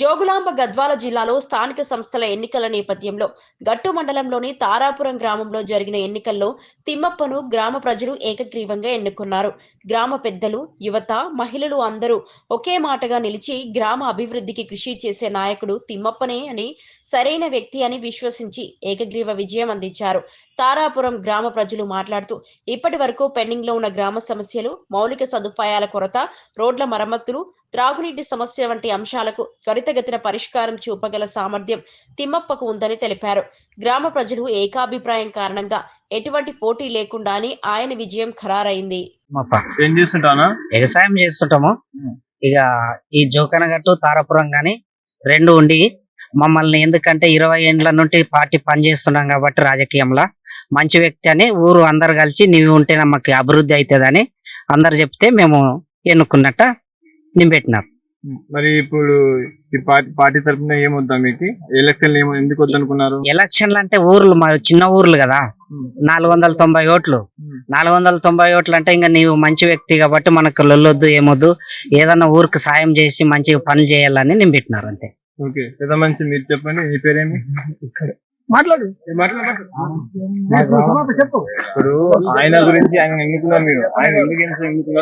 జోగులాంబ గద్వాల జిల్లాలో స్థానిక సంస్థల ఎన్నికల నేపథ్యంలో గట్టు మండలంలోని తారాపురం గ్రామంలో జరిగిన ఎన్నికల్లో తిమ్మప్పను గ్రామ ప్రజలు ఏకగ్రీవంగా ఎన్నుకున్నారు. గ్రామ పెద్దలు యువత మహిళలు అందరూ ఒకే మాటగా నిలిచి గ్రామ అభివృద్ధికి కృషి చేసే నాయకుడు తిమ్మప్పనే అని సరైన వ్యక్తి అని విశ్వసించి ఏకగ్రీవ విజయం అందించారు. తారాపురం గ్రామ ప్రజలు మాట్లాడుతూ ఇప్పటి వరకు పెండింగ్లో ఉన్న గ్రామ సమస్యలు మౌలిక సదుపాయాల కొరత రోడ్ల మరమ్మతులు త్రాగునీటి సమస్య వంటి అంశాలకు త్వరిత త్వరితగతిన పరిష్కారం చూపగల సామర్థ్యం తిమ్మప్పకు ఉందని తెలిపారు. గ్రామ ప్రజలు ఏకాభిప్రాయం కారణంగా ఎటువంటి పోటీ లేకుండానే ఆయన విజయం ఖరారైంది. మాప ఏం చేస్తుంటానా వ్యవసాయం చేస్తుంటాము. ఇక ఈ జోకనగట్టు తారాపురం గాని రెండు ఉండి మమ్మల్ని ఎందుకంటే ఇరవై ఏండ్ల నుండి పార్టీ పనిచేస్తున్నాం కాబట్టి రాజకీయంలో. మంచి వ్యక్తి అని ఊరు అందరు కలిసి నీవు ఉంటే మాకు అభివృద్ధి అవుతుందని అందరు చెప్తే మేము ఎన్నుకున్నట్ట నింపెట్టినారు మరి ఇప్పుడు ఈ పార్టీ పార్టీ తరఫున ఏమొద్దాం మీకు? ఎలక్షన్ ఏమో ఎందుకు వద్దనుకున్నారు? ఎలక్షన్లు అంటే ఊర్లు మరి చిన్న ఊర్లు కదా. నాలుగు వందల తొంభై ఓట్లు. నాలుగు వందల తొంభై ఓట్లు అంటే ఇంకా నీవు మంచి వ్యక్తి కాబట్టి మనకు లొల్లొద్దు ఏమొద్దు. ఏదన్నా ఊరికి సాయం చేసి మంచిగా పనులు చేయాలని నింపెట్టినారు అంతే. ఓకే. పెద్ద మంచి మీరు చెప్పండి. మీ పేరేమి? మాట్లాడు. ఇప్పుడు ఆయన గురించి ఆయన ఎన్నుకున్నారు మీరు? ఆయన ఎందుకు ఎన్నుకున్నారు?